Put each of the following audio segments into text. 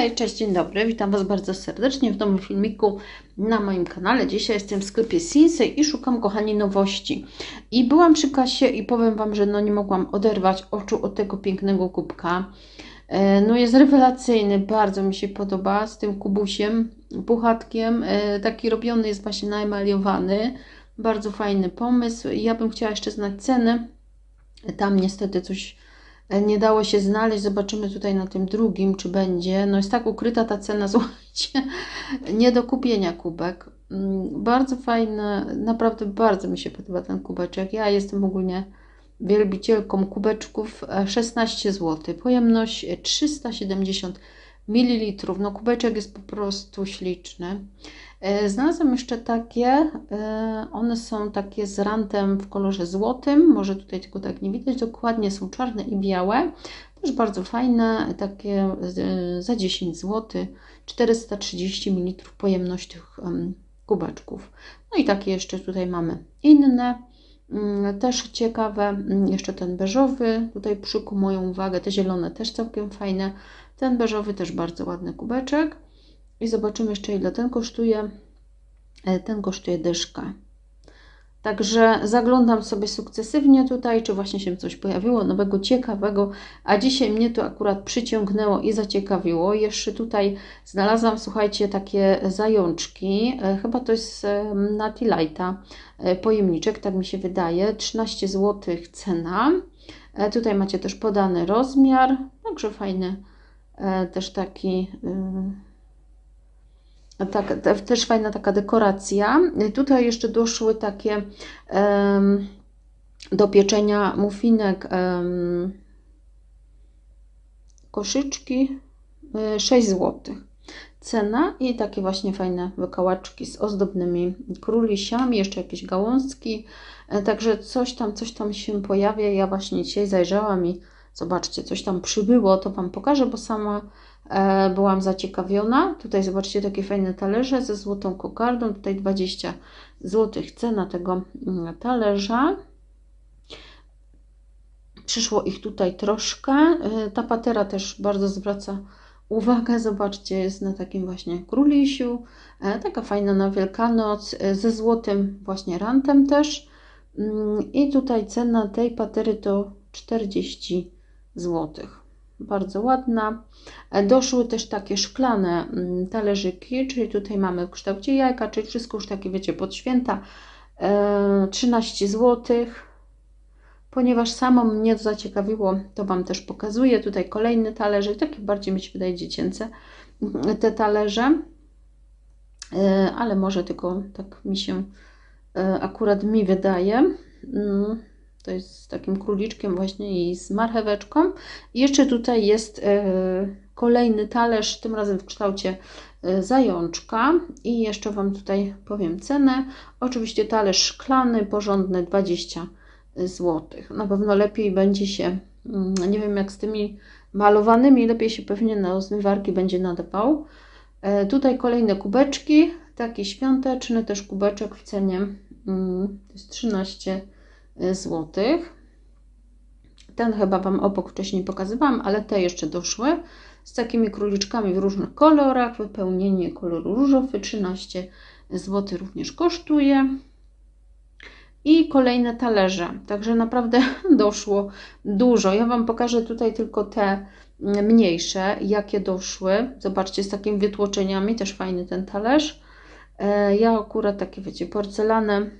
Hej, cześć, dzień dobry, witam Was bardzo serdecznie w nowym filmiku na moim kanale. Dzisiaj jestem w sklepie Sinsei i szukam, kochani, nowości. I byłam przy kasie i powiem Wam, że no nie mogłam oderwać oczu od tego pięknego kubka. E, No jest rewelacyjny, bardzo mi się podoba z tym kubusiem, puchatkiem. E, Taki robiony jest właśnie naemaliowany. Bardzo fajny pomysł. Ja bym chciała jeszcze znać cenę. Tam niestety coś nie dało się znaleźć. Zobaczymy tutaj na tym drugim, czy będzie. No jest tak ukryta ta cena, słuchajcie, nie do kupienia kubek. Mm, Bardzo fajny, naprawdę bardzo mi się podoba ten kubeczek. Ja jestem ogólnie wielbicielką kubeczków. e, 16 zł, pojemność e, 370 ml. No kubeczek jest po prostu śliczny. E, Znalazłam jeszcze takie, e, one są takie z rantem w kolorze złotym, może tutaj tego tak nie widać, dokładnie. Są czarne i białe, też bardzo fajne, takie e, za 10 zł, 430 ml pojemność tych kubeczków. No i takie jeszcze tutaj mamy inne, mm, też ciekawe, mm, jeszcze ten beżowy, tutaj przykuł moją uwagę, te zielone też całkiem fajne, ten beżowy też bardzo ładny kubeczek. I zobaczymy jeszcze ile ten kosztuje. E, Ten kosztuje dyszkę. Także zaglądam sobie sukcesywnie tutaj, czy właśnie się coś pojawiło nowego, ciekawego, a dzisiaj mnie to akurat przyciągnęło i zaciekawiło. Jeszcze tutaj znalazłam, słuchajcie, takie zajączki, e, chyba to jest e, Nati Lighta pojemniczek, tak mi się wydaje, 13 zł cena. Tutaj macie też podany rozmiar, także fajny, też taki... y, tak, te- też fajna taka dekoracja. Tutaj jeszcze doszły takie do pieczenia muffinek koszyczki y, 6 zł. Cena i takie właśnie fajne wykałaczki z ozdobnymi królisiami, jeszcze jakieś gałązki. E, Także coś tam, coś tam się pojawia. Ja właśnie dzisiaj zajrzałam i zobaczcie, coś tam przybyło, to Wam pokażę, bo sama e, byłam zaciekawiona. Tutaj zobaczcie takie fajne talerze ze złotą kokardą. Tutaj 20 zł cena tego mm, talerza. Przyszło ich tutaj troszkę. E, Ta patera też bardzo zwraca uwagę. Zobaczcie, jest na takim właśnie królisiu. E, Taka fajna na Wielkanoc e, ze złotym właśnie rantem też. Mm, I tutaj cena tej patery to 40 zł. Bardzo ładna. E, Doszły też takie szklane mm, talerzyki, czyli tutaj mamy w kształcie jajka, czyli wszystko już takie, wiecie, pod święta. E, 13 zł. Ponieważ samo mnie to zaciekawiło, to Wam też pokazuję. Tutaj kolejny talerzyk, takie bardziej mi się wydaje dziecięce mm, te talerze. E, Ale może tylko tak mi się e, akurat mi wydaje. To jest z takim króliczkiem właśnie i z marcheweczką. I jeszcze tutaj jest e, kolejny talerz, tym razem w kształcie e, zajączka. I jeszcze Wam tutaj powiem cenę. Oczywiście talerz szklany, porządny, 20 zł. Na pewno lepiej będzie się, mm, nie wiem jak z tymi malowanymi, lepiej się pewnie na zmywarki będzie nadawał. E, Tutaj kolejne kubeczki, taki świąteczny też kubeczek w cenie mm, to jest 13 zł. Ten chyba Wam obok wcześniej pokazywałam, ale te jeszcze doszły z takimi króliczkami w różnych kolorach. Wypełnienie koloru różowy 13 zł również kosztuje. I kolejne talerze. Także naprawdę doszło dużo. Ja Wam pokażę tutaj tylko te mm, mniejsze, jakie doszły. Zobaczcie, z takimi wytłoczeniami, też fajny ten talerz. E, Ja akurat takie, wiecie, porcelane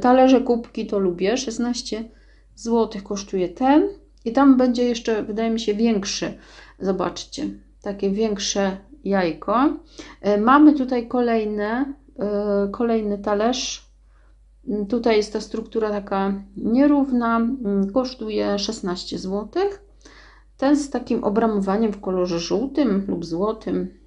talerze, kubki to lubię. 16 zł kosztuje ten. I tam będzie jeszcze, wydaje mi się, większy. Zobaczcie, takie większe jajko. E, Mamy tutaj kolejne, e, kolejny talerz. Mm, Tutaj jest ta struktura taka nierówna, mm, kosztuje 16 zł. Ten z takim obramowaniem w kolorze żółtym lub złotym,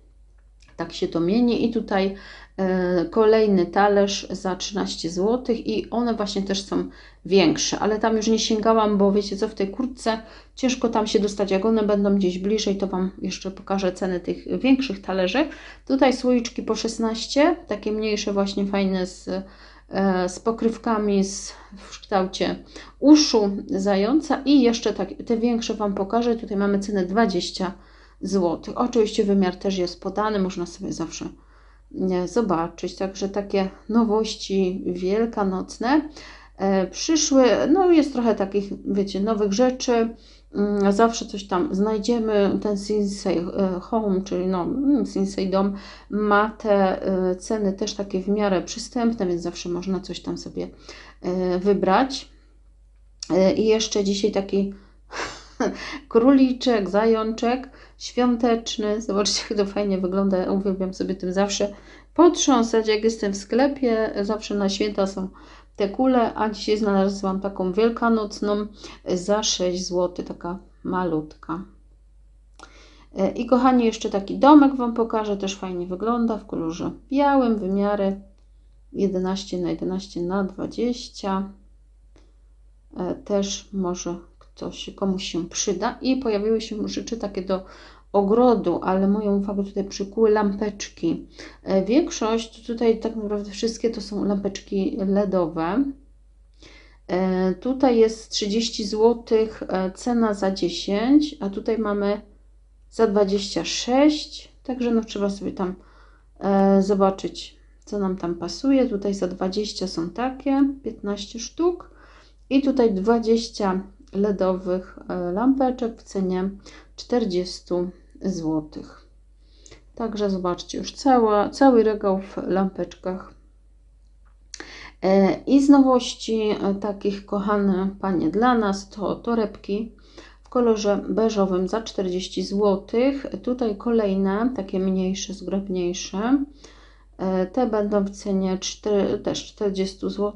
tak się to mieni. I tutaj e, kolejny talerz za 13 zł i one właśnie też są większe, ale tam już nie sięgałam, bo wiecie co, w tej kurtce ciężko tam się dostać. Jak one będą gdzieś bliżej, to Wam jeszcze pokażę ceny tych większych talerzy. Tutaj słoiczki po 16, takie mniejsze właśnie fajne z e, z pokrywkami z, w kształcie uszu zająca i jeszcze tak, te większe Wam pokażę. Tutaj mamy cenę 20 zł. Oczywiście wymiar też jest podany, można sobie zawsze zobaczyć. Także takie nowości wielkanocne e, przyszły. No jest trochę takich, wiecie, nowych rzeczy. Mm, Zawsze coś tam znajdziemy. Ten Sinsei e, Home, czyli no, mm, Sinsei Dom, ma te e, ceny też takie w miarę przystępne, więc zawsze można coś tam sobie wybrać. I jeszcze dzisiaj taki króliczek, zajączek świąteczny. Zobaczcie, jak to fajnie wygląda. Uwielbiam sobie tym zawsze potrząsać, jak jestem w sklepie. Zawsze na święta są te kule, a dzisiaj znalazłam taką wielkanocną za 6 zł, taka malutka. E, I kochani, jeszcze taki domek Wam pokażę, też fajnie wygląda w kolorze białym, wymiary 11 na 11 na 20 E, też może ktoś, komuś się przyda. I pojawiły się rzeczy takie do ogrodu, ale moją uwagę tutaj przykuły lampeczki. E, Większość, tutaj tak naprawdę wszystkie to są lampeczki LEDowe. E, Tutaj jest 30 zł cena za 10, a tutaj mamy za 26. Także no trzeba sobie tam e, zobaczyć, co nam tam pasuje. Tutaj za 20 są takie, 15 sztuk. I tutaj 20 LEDowych e, lampeczek w cenie 40 zł. Także zobaczcie, już cała, cały regał w lampeczkach. E, I z nowości e, takich, kochane panie, dla nas to torebki w kolorze beżowym za 40 zł. Tutaj kolejne, takie mniejsze, zgrabniejsze. Te będą w cenie 4, też 40 zł.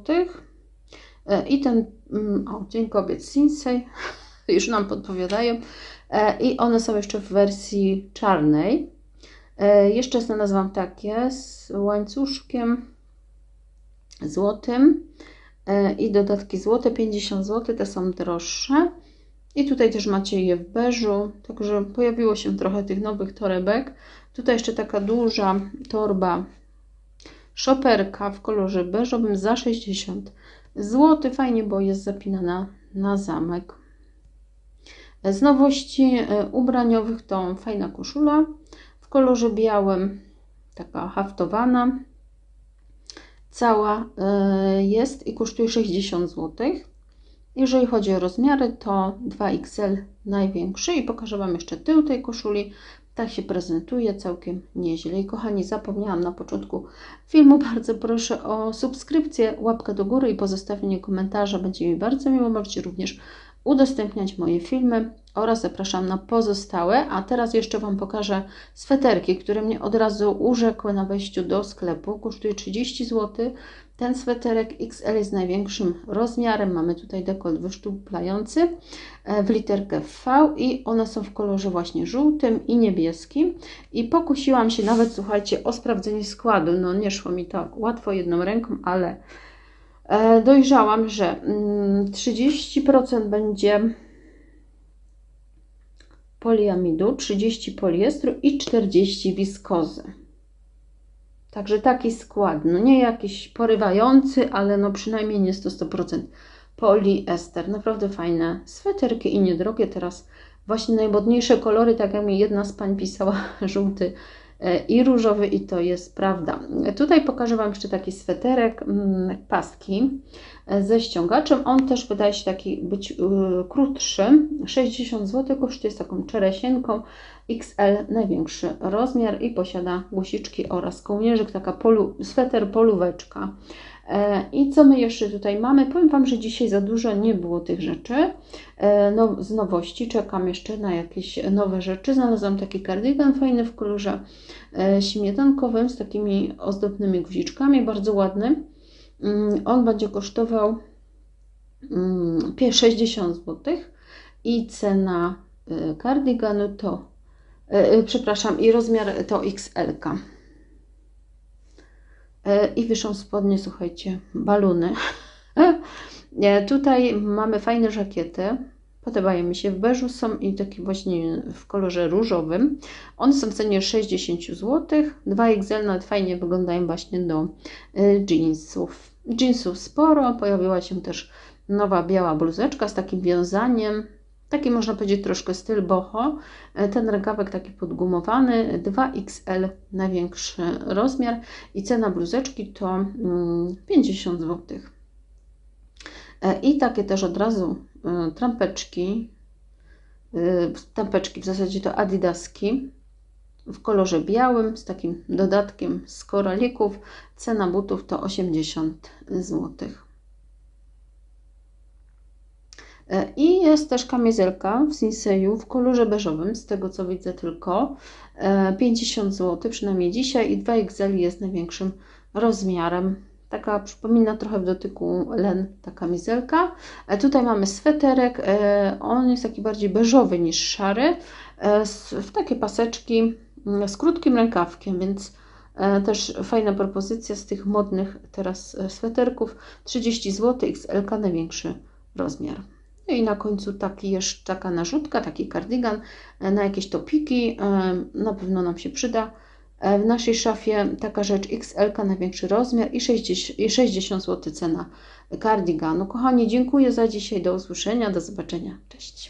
I ten, mm, o, Dzień Kobiet Sinsei, już nam podpowiadają. E, I one są jeszcze w wersji czarnej. E, jeszcze znalazłam takie z łańcuszkiem złotym e, i dodatki złote 50 zł, te są droższe. I tutaj też macie je w beżu, także pojawiło się trochę tych nowych torebek. Tutaj jeszcze taka duża torba szoperka w kolorze beżowym za 60 zł. Fajnie, bo jest zapinana na zamek. Z nowości e, ubraniowych to fajna koszula w kolorze białym, taka haftowana. Cała e, jest i kosztuje 60 zł. Jeżeli chodzi o rozmiary, to 2XL największy i pokażę Wam jeszcze tył tej koszuli. Tak się prezentuje całkiem nieźle. I kochani, zapomniałam na początku filmu, bardzo proszę o subskrypcję, łapkę do góry i pozostawienie komentarza. Będzie mi bardzo miło. Możecie również udostępniać moje filmy oraz zapraszam na pozostałe. A teraz jeszcze Wam pokażę sweterki, które mnie od razu urzekły na wejściu do sklepu. Kosztuje 30 zł. Ten sweterek XL jest największym rozmiarem. Mamy tutaj dekolt wyszczuplający e, w literkę V i one są w kolorze właśnie żółtym i niebieskim. I pokusiłam się nawet, słuchajcie, o sprawdzenie składu. No nie szło mi to łatwo jedną ręką, ale e, dojrzałam, że 30% mm, będzie poliamidu, 30 poliestru i 40 wiskozy. Także taki skład, no nie jakiś porywający, ale no przynajmniej nie jest to 100% poliester. Naprawdę fajne sweterki i niedrogie. Teraz właśnie najmodniejsze kolory, tak jak mi jedna z pań pisała, żółty e, i różowy i to jest prawda. Tutaj pokażę Wam jeszcze taki sweterek, mm, paski e, ze ściągaczem. On też wydaje się taki być e, krótszy, 60 zł kosztuje z taką czeresienką. XL największy rozmiar i posiada guziczki oraz kołnierzyk, taka polu, sweter polóweczka. E, I co my jeszcze tutaj mamy? Powiem Wam, że dzisiaj za dużo nie było tych rzeczy. E, no, z nowości czekam jeszcze na jakieś nowe rzeczy. Znalazłam taki kardigan fajny w kolorze e, śmietankowym z takimi ozdobnymi guziczkami, bardzo ładny. Mm, on będzie kosztował 60 mm, zł i cena kardiganu to przepraszam, i rozmiar to XL. -ka. E, I wyszą spodnie, słuchajcie, baluny. Tutaj mamy fajne żakiety. Podobają mi się. W beżu są i takie właśnie w kolorze różowym. One są w cenie 60 zł. 2XL nawet fajnie wyglądają właśnie do jeansów. Jeansów sporo. Pojawiła się też nowa biała bluzeczka z takim wiązaniem Taki można powiedzieć troszkę styl boho. E, Ten rękawek taki podgumowany, 2XL największy rozmiar i cena bluzeczki to mm, 50 zł. E, I takie też od razu e, trampeczki, trampeczki w zasadzie to adidaski w kolorze białym z takim dodatkiem z koralików. Cena butów to 80 zł. E, I jest też kamizelka w Sinseju w kolorze beżowym, z tego co widzę tylko. E, 50 zł, przynajmniej dzisiaj, i 2XL jest największym rozmiarem. Taka przypomina trochę w dotyku len ta kamizelka. E, Tutaj mamy sweterek, e, on jest taki bardziej beżowy niż szary, e, w takie paseczki mm, z krótkim rękawkiem, więc e, też fajna propozycja z tych modnych teraz e, sweterków. 30 zł, XL największy rozmiar. No i na końcu taki jeszcze taka narzutka, taki kardygan e, na jakieś topiki, e, na pewno nam się przyda. E, W naszej szafie taka rzecz XL, największy rozmiar i 60, i 60 zł cena kardiganu. Kochani, dziękuję za dzisiaj. Do usłyszenia, do zobaczenia. Cześć.